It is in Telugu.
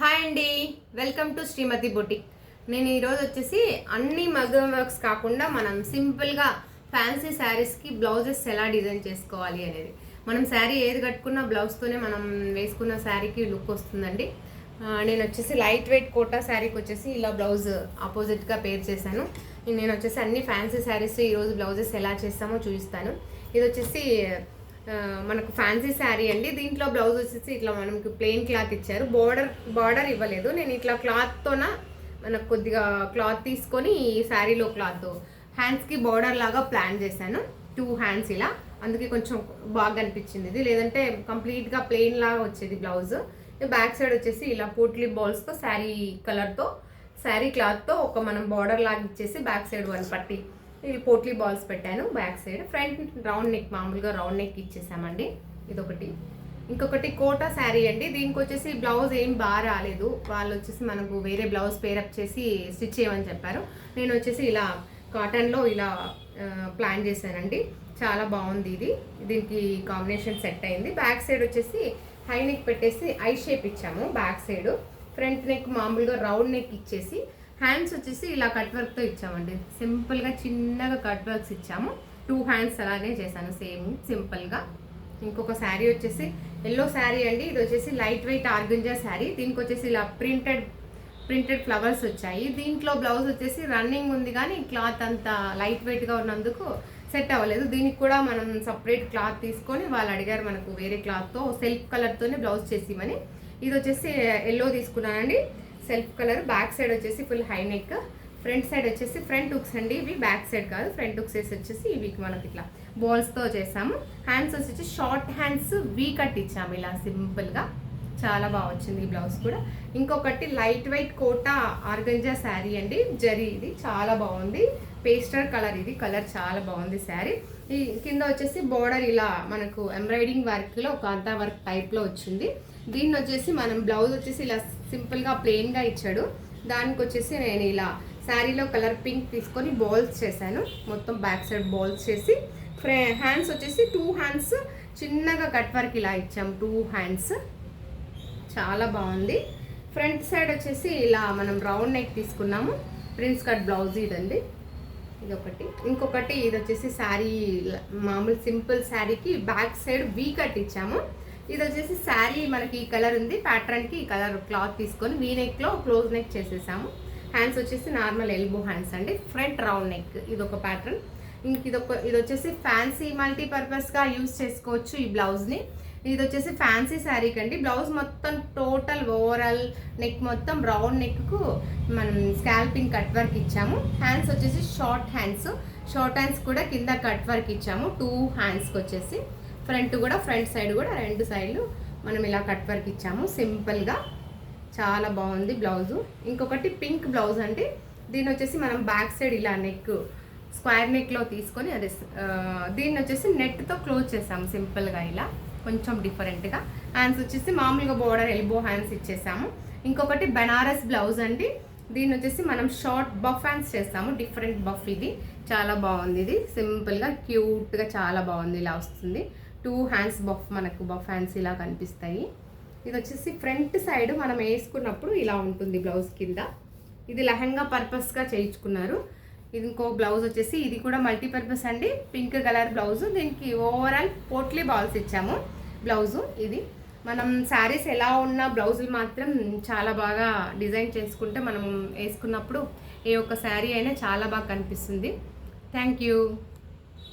హాయ్ అండి. Welcome to Srimathi boutique. నేను ఈరోజు వచ్చేసి అన్ని మగ్గం వర్క్స్ కాకుండా మనం సింపుల్గా ఫ్యాన్సీ శారీస్కి బ్లౌజెస్ ఎలా డిజైన్ చేసుకోవాలి అనేది. మనం శారీ ఏది కట్టుకున్నా బ్లౌజ్తోనే మనం వేసుకున్న శారీకి లుక్ వస్తుందండి. నేను వచ్చేసి లైట్ వెయిట్ కోటా శారీకి వచ్చేసి ఇలా బ్లౌజ్ ఆపోజిట్గా పేర్ చేశాను. నేను వచ్చేసి అన్ని ఫ్యాన్సీ శారీస్ ఈరోజు బ్లౌజెస్ ఎలా చేస్తామో చూపిస్తాను. ఇది వచ్చేసి మనకు ఫ్యాన్సీ శారీ అండి. దీంట్లో బ్లౌజ్ వచ్చేసి ఇట్లా మనకి ప్లెయిన్ క్లాత్ ఇచ్చారు. బోర్డర్ బార్డర్ ఇవ్వలేదు. నేను ఇట్లా క్లాత్తోన మనకు కొద్దిగా క్లాత్ తీసుకొని ఈ శారీలో క్లాత్ హ్యాండ్స్కి బార్డర్ లాగా ప్లాన్ చేశాను. టూ హ్యాండ్స్ ఇలా. అందుకే కొంచెం బాగా అనిపించింది ఇది. లేదంటే కంప్లీట్గా ప్లెయిన్ లాగా వచ్చేది బ్లౌజ్ బ్యాక్ సైడ్ వచ్చేసి ఇలా పోట్లీ బాల్స్తో శారీ కలర్తో శారీ క్లాత్తో ఒక మనం బార్డర్ లాగా ఇచ్చేసి బ్యాక్ సైడ్ వన్ పట్టి ఇది పోట్లీ బాల్స్ పెట్టాను back side. Front round neck మామూలుగా రౌండ్ నెక్ ఇచ్చేసామండి. ఇదొకటి. ఇంకొకటి కోటా శారీ అండి. దీనికి వచ్చేసి బ్లౌజ్ ఏం బాగా రాలేదు. వాళ్ళు వచ్చేసి మనకు వేరే బ్లౌజ్ పేరప్ చేసి స్టిచ్ చేయమని చెప్పారు. నేను వచ్చేసి ఇలా కాటన్లో ఇలా ప్లాన్ చేశానండి. చాలా బాగుంది ఇది. దీనికి కాంబినేషన్ సెట్ అయింది. బ్యాక్ సైడ్ వచ్చేసి హై నెక్ పెట్టేసి ఐ షేప్ ఇచ్చాము బ్యాక్ సైడ్. ఫ్రంట్ నెక్ మామూలుగా రౌండ్ నెక్ ఇచ్చేసి హ్యాండ్స్ వచ్చేసి ఇలా కట్ వర్క్తో ఇచ్చామండి. సింపుల్గా చిన్నగా కట్ వర్క్స్ ఇచ్చాము. టూ హ్యాండ్స్ అలాగే చేశాను సేమ్ సింపుల్గా ఇంకొక శారీ వచ్చేసి ఎల్లో శారీ అండి. ఇది వచ్చేసి లైట్ వెయిట్ ఆర్గంజా శారీ దీనికి వచ్చేసి ఇలా ప్రింటెడ్ ప్రింటెడ్ ఫ్లవర్స్ వచ్చాయి. దీంట్లో బ్లౌజ్ వచ్చేసి రన్నింగ్ ఉంది కానీ క్లాత్ అంత లైట్ వెయిట్గా ఉన్నందుకు సెట్ అవ్వలేదు. దీనికి కూడా మనం సపరేట్ క్లాత్ తీసుకొని వాళ్ళు అడిగారు మనకు వేరే క్లాత్తో సెల్ఫ్ కలర్తోనే బ్లౌజ్ చేసిమని. ఇది వచ్చేసి ఎల్లో తీసుకున్నానండి. సెల్ఫ్ కలర్ బ్యాక్ సైడ్ వచ్చేసి full high neck front side వచ్చేసి ఫ్రంట్ హుక్స్ అండి. ఇవి బ్యాక్ సైడ్ కాదు ఫ్రంట్ హుక్స్ వేసి వచ్చేసి ఇవి మనకి ఇట్లా బాల్స్తో చేసాము. హ్యాండ్స్ వచ్చేసి షార్ట్ హ్యాండ్స్ వీ కట్ ఇచ్చాము ఇలా సింపుల్గా చాలా బాగా వచ్చింది ఈ బ్లౌజ్ కూడా. ఇంకొకటి light weight Kota organza sari అండి. జరీ ఇది చాలా బాగుంది. పేస్టర్ కలర్ ఇది కలర్ చాలా బాగుంది శారీ. ఈ కింద వచ్చేసి బోర్డర్ ఇలా మనకు ఎంబ్రాయిడింగ్ వర్క్లో ఒక అంతా వర్క్ టైప్లో వచ్చింది. దీన్ని వచ్చేసి మనం బ్లౌజ్ వచ్చేసి ఇలా సింపుల్గా ప్లెయిన్గా ఇచ్చాడు. దానికి వచ్చేసి నేను ఇలా శారీలో కలర్ పింక్ తీసుకొని బాల్స్ చేశాను. మొత్తం బ్యాక్ సైడ్ బాల్స్ చేసి ఫ్రే హ్యాండ్స్ వచ్చేసి టూ హ్యాండ్స్ చిన్నగా కట్ వర్క్ ఇలా ఇచ్చాం. టూ హ్యాండ్స్ చాలా బాగుంది. ఫ్రంట్ సైడ్ వచ్చేసి ఇలా మనం రౌండ్ నెక్ తీసుకున్నాము. ప్రిన్స్ కట్ బ్లౌజ్ ఇదండి. ఇదొకటి. ఇంకొకటి ఇది వచ్చేసి శారీ మామూలు సింపుల్ శారీకి బ్యాక్ సైడ్ వీ కట్ ఇచ్చాము. ఇది వచ్చేసి శారీ మనకి ఈ కలర్ ఉంది. ప్యాటర్న్కి ఈ కలర్ క్లాత్ తీసుకొని వీ నెక్లో క్లోజ్ నెక్ చేసేసాము. హ్యాండ్స్ వచ్చేసి నార్మల్ ఎల్బో హ్యాండ్స్ అండి. ఫ్రంట్ రౌండ్ నెక్ ఇది ఒక ప్యాటర్న్ ఇంక ఇది ఒక ఇది వచ్చేసి ఫ్యాన్సీ మల్టీపర్పస్గా యూస్ చేసుకోవచ్చు ఈ బ్లౌజ్ని ఇది వచ్చేసి ఫ్యాన్సీ శారీ కండి. బ్లౌజ్ మొత్తం టోటల్ ఓవరాల్ నెక్ మొత్తం రౌండ్ నెక్కు మనం స్కాల్పింగ్ కట్ వర్క్ ఇచ్చాము. హ్యాండ్స్ వచ్చేసి షార్ట్ హ్యాండ్స్ షార్ట్ హ్యాండ్స్ కూడా కింద కట్ వర్క్ ఇచ్చాము. టూ హ్యాండ్స్కి వచ్చేసి. ఫ్రంట్ కూడా ఫ్రంట్ సైడ్ కూడా రెండు సైడ్లు మనం ఇలా కట్ వర్క్ ఇచ్చాము. సింపుల్గా చాలా బాగుంది బ్లౌజు ఇంకొకటి పింక్ బ్లౌజ్ అండి. దీని వచ్చేసి మనం బ్యాక్ సైడ్ ఇలా నెక్ స్క్వేర్ నెక్లో తీసుకొని అదే దీన్ని వచ్చేసి నెట్తో క్లోజ్ చేసాము సింపుల్గా ఇలా. కొంచెం డిఫరెంట్గా. హ్యాండ్స్ వచ్చేసి మామూలుగా బోర్డర్ ఎల్బో హ్యాండ్స్ ఇచ్చేసాము. ఇంకొకటి బెనారస్ బ్లౌజ్ అండి. దీన్ని వచ్చేసి మనం షార్ట్ బఫ్ హ్యాండ్స్ చేస్తాము. డిఫరెంట్ బఫ్ ఇది. చాలా బాగుంది ఇది. సింపుల్గా క్యూట్గా చాలా బాగుంది. ఇలా వస్తుంది. టూ హ్యాండ్స్ బఫ్ మనకు బఫ్ హ్యాండ్స్ ఇలా కనిపిస్తాయి. ఇది వచ్చేసి ఫ్రంట్ సైడ్ మనం వేసుకున్నప్పుడు ఇలా ఉంటుంది బ్లౌజ్ కింద. ఇది లెహంగా పర్పస్గా చేయించుకున్నారు. ఇది ఇంకో బ్లౌజ్ వచ్చేసి ఇది కూడా మల్టీపర్పస్ అండి. Pink colour blouse. దీనికి ఓవరాల్ పోట్లీ బాల్స్ ఇచ్చాము. బ్లౌజు ఇది. మనం శారీస్ ఎలా ఉన్న బ్లౌజులు మాత్రం చాలా బాగా డిజైన్ చేసుకుంటే మనం వేసుకున్నప్పుడు ఏ ఒక్క శారీ అయినా చాలా బాగా కనిపిస్తుంది. Thank you